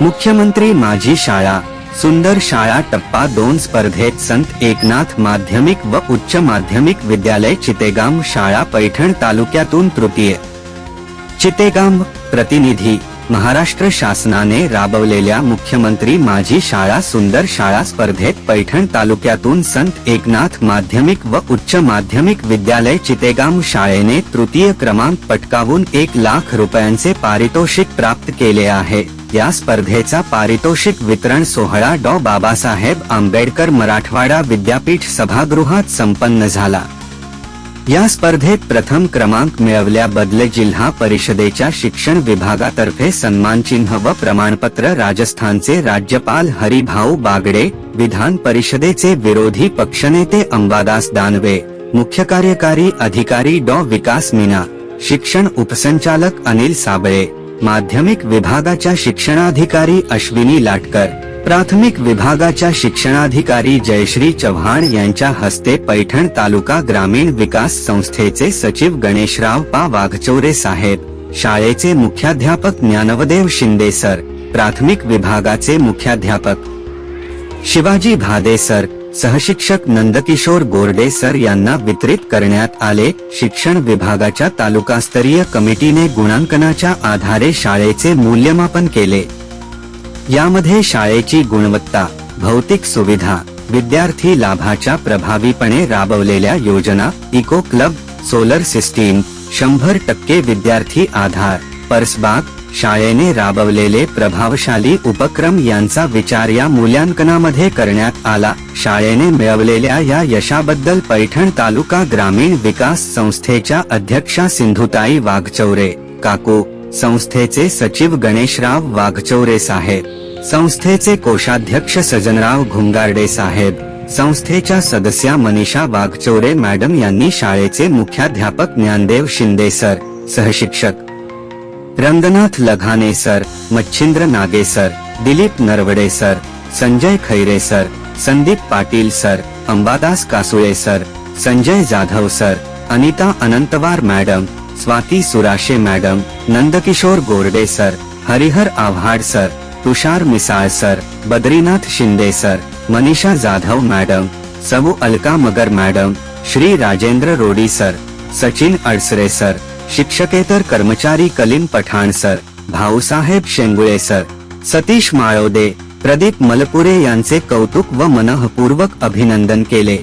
मुख्यमंत्री माझी शाळा सुंदर शाळा टप्पा दोन स्पर्धेत संत एकनाथ माध्यमिक व उच्च माध्यमिक विद्यालय चितेगाम शाळा पैठण तालुक्यातून तृतीय. चितेगाम प्रतिनिधी महाराष्ट्र शासनाने राबवलेल्या मुख्यमंत्री माझी शाळा सुंदर शाळा स्पर्धेत पैठण तालुक्यातून संत एकनाथ माध्यमिक व उच्च माध्यमिक विद्यालय चितेगाम शाळेने तृतीय क्रमांक पटकावून एक लाख रुपयांचे पारितोषिक प्राप्त केले आहे. या स्पर्धेचा पारितोषिक वितरण सोहळा डॉ. बाबासाहेब आंबेडकर मराठवाडा विद्यापीठ सभागृहात संपन्न झाला. या स्पर्धेत प्रथम क्रमांक मिळवल्याबद्दल जिल्हा परिषदेच्या शिक्षण विभागातर्फे सन्मानचिन्ह व प्रमाणपत्र राजस्थानचे राज्यपाल हरिभाऊ बागडे विधान परिषदेचे विरोधी पक्षनेते अंबादास दानवे मुख्य कार्यकारी अधिकारी डॉ. विकास मीना शिक्षण उपसंचालक अनिल साबळे माध्यमिक विभागाच्या शिक्षणाधिकारी अश्विनी लाटकर प्राथमिक विभागाच्या शिक्षणाधिकारी जयश्री चव्हाण यांच्या हस्ते पैठण तालुका ग्रामीण विकास संस्थेचे सचिव गणेशराव पा. वाघचौरे साहेब शाळेचे मुख्याध्यापक ज्ञानवदेव शिंदे सर प्राथमिक विभागाचे मुख्याध्यापक शिवाजी भादे सर सहशिक्षक नंदकिशोर गोरडे सर यांना वितरित करण्यात आले. शिक्षण विभागाच्या तालुकास्तरीय कमिटीने गुणांकनाच्या आधारे शाळेचे मूल्यमापन केले. यामध्ये शाळेची गुणवत्ता भौतिक सुविधा विद्यार्थी लाभाच्या प्रभावीपणे राबवलेल्या योजना इको क्लब सोलर सिस्टीम शंभर टक्के विद्यार्थी आधार परसबाग शाळेने राबवलेले प्रभावशाली उपक्रम यांचा विचार या मूल्यांकनामध्ये करण्यात आला. शाळेने मिळवलेल्या या यशाबद्दल पैठण तालुका ग्रामीण विकास संस्थेच्या अध्यक्षा सिंधुताई वाघचौरे काकू संस्थेचे सचिव गणेशराव वाघचौरे साहेब. संस्थेचे कोषाध्यक्ष सजनराव घुंगारडे साहेब. संस्थेच्या सदस्या मनीषा वाघचौरे मॅडम यांनी शाळेचे मुख्याध्यापक Dnyandev Shinde sir सहशिक्षक. Ranganath Laghane sir Machhindra Nage sir Dilip Narwade sir Sanjay Khaire sir Sandeep Patil sir Ambadas Kasule sir Sanjay Jadhav sir Anita Anantwar madam Swati Surashe madam Nandkishor Gorde sir Harihar Awhad sir Tushar Misal sir Badrinath Shinde sir Manisha Jadhav madam Sabu Alka Magar madam Shri Rajendra Rodi sir Sachin Adsare sir शिक्षकेतर कर्मचारी Kalim Pathan sir Bhausaheb Shengule sir Satish Malode Pradeep Malpure यांचे कौतुक व मनःपूर्वक अभिनंदन केले.